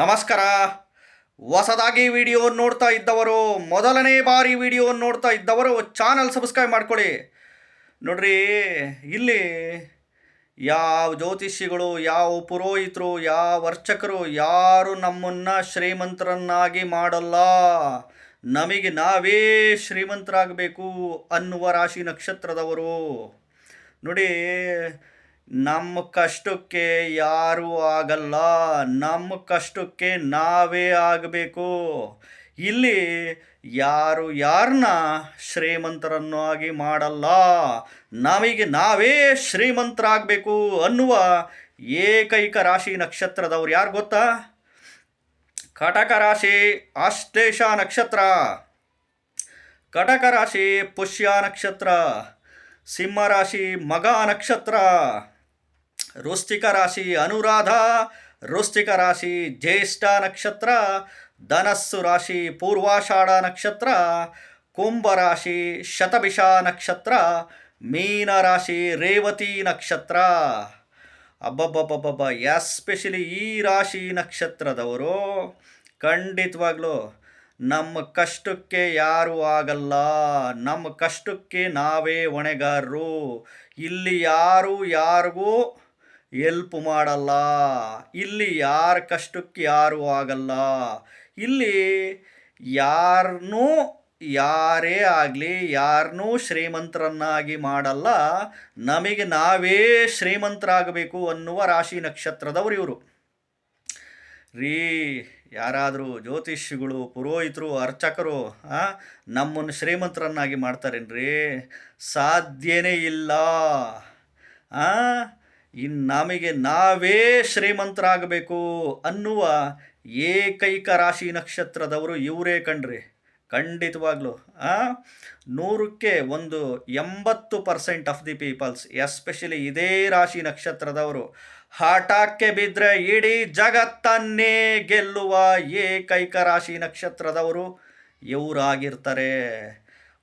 ನಮಸ್ಕಾರ. ಹೊಸದಾಗಿ ವಿಡಿಯೋ ನೋಡ್ತಾ ಇದ್ದವರು, ಮೊದಲನೇ ಬಾರಿ ವಿಡಿಯೋ ನೋಡ್ತಾ ಇದ್ದವರು ಚಾನಲ್ ಸಬ್ಸ್ಕ್ರೈಬ್ ಮಾಡ್ಕೊಳ್ಳಿ. ನೋಡ್ರಿ, ಇಲ್ಲಿ ಯಾವ ಜ್ಯೋತಿಷಿಗಳು, ಯಾವ ಪುರೋಹಿತರು, ಯಾವ ಅರ್ಚಕರು, ಯಾರು ನಮ್ಮನ್ನು ಶ್ರೀಮಂತರನ್ನಾಗಿ ಮಾಡಲ್ಲ? ನಮಗೆ ನಾವೇ ಶ್ರೀಮಂತರಾಗಬೇಕು ಅನ್ನುವ ರಾಶಿ ನಕ್ಷತ್ರದವರು. ನೋಡಿ ನಮ್ಮ ಕಷ್ಟಕ್ಕೆ ಯಾರೂ ಆಗಲ್ಲ ನಮ್ಮ ಕಷ್ಟಕ್ಕೆ ನಾವೇ ಆಗಬೇಕು. ಇಲ್ಲಿ ಯಾರು ಯಾರನ್ನ ಶ್ರೀಮಂತರನ್ನು ಆಗಿ ಮಾಡಲ್ಲ, ನಮಗೆ ನಾವೇ ಶ್ರೀಮಂತರಾಗಬೇಕು ಅನ್ನುವ ಏಕೈಕ ರಾಶಿ ನಕ್ಷತ್ರದವ್ರು ಯಾರು ಗೊತ್ತಾ? ಕಟಕ ರಾಶಿ ಆಶ್ಲೇಷ ನಕ್ಷತ್ರ. ಕಟಕ ರಾಶಿ, ಪುಷ್ಯ ನಕ್ಷತ್ರ. ಸಿಂಹ ರಾಶಿ, ಮಗ ನಕ್ಷತ್ರ. ವೃಶ್ಚಿಕ ರಾಶಿ ಅನುರಾಧ ರುಸ್ತಿಕ ರಾಶಿ ಜ್ಯೇಷ್ಠ ನಕ್ಷತ್ರ, ಧನಸ್ಸು ರಾಶಿ ಪೂರ್ವಾಷಾಢ ನಕ್ಷತ್ರ, ಕುಂಭ ರಾಶಿ ಶತಭಿಷ ನಕ್ಷತ್ರ, ಮೀನ ರಾಶಿ ರೇವತಿ ನಕ್ಷತ್ರ. ಅಬ್ಬಬ್ಬಬ್ಬಬ್ಬ ಎಸ್ಪೆಷಲಿ ಈ ರಾಶಿ ನಕ್ಷತ್ರದವರು ಖಂಡಿತವಾಗ್ಲೂ ನಮ್ಮ ಕಷ್ಟಕ್ಕೆ ಯಾರೂ ಆಗಲ್ಲ. ನಮ್ಮ ಕಷ್ಟಕ್ಕೆ ನಾವೇ ಹೊಣೆಗಾರರು. ಇಲ್ಲಿ ಯಾರು ಯಾರಿಗೂ ಎಲ್ಪ್ ಮಾಡಲ್ಲ. ಇಲ್ಲಿ ಯಾರ ಕಷ್ಟಕ್ಕೆ ಯಾರೂ ಆಗಲ್ಲ. ಇಲ್ಲಿ ಯಾರನ್ನೂ ಯಾರೇ ಆಗಲಿ ಯಾರನ್ನೂ ಶ್ರೀಮಂತರನ್ನಾಗಿ ಮಾಡಲ್ಲ. ನಮಗೆ ನಾವೇ ಶ್ರೀಮಂತರಾಗಬೇಕು ಅನ್ನುವ ರಾಶಿ ನಕ್ಷತ್ರದವರು ಇವರು. ರೀ, ಯಾರಾದರೂ ಜ್ಯೋತಿಷಿಗಳು ಪುರೋಹಿತರು, ಅರ್ಚಕರು ನಮ್ಮನ್ನು ಶ್ರೀಮಂತರನ್ನಾಗಿ ಮಾಡ್ತಾರೇನ್ರಿ? ಸಾಧ್ಯನೇ ಇಲ್ಲ. ಇನ್ನು ನಮಗೆ ನಾವೇ ಶ್ರೀಮಂತರಾಗಬೇಕು ಅನ್ನುವ ಏಕೈಕ ರಾಶಿ ನಕ್ಷತ್ರದವರು ಇವರೇ ಕಣ್ರಿ. ಖಂಡಿತವಾಗ್ಲೂ ನೂರಕ್ಕೆ ಒಂದು ಎಂಬತ್ತು percent of the peoples, especially ಇದೇ ರಾಶಿ ನಕ್ಷತ್ರದವರು ಹಠಕ್ಕೆ ಬಿದ್ದರೆ ಇಡೀ ಜಗತ್ತನ್ನೇ ಗೆಲ್ಲುವ ಏಕೈಕ ರಾಶಿ ನಕ್ಷತ್ರದವರು ಇವರಾಗಿರ್ತಾರೆ.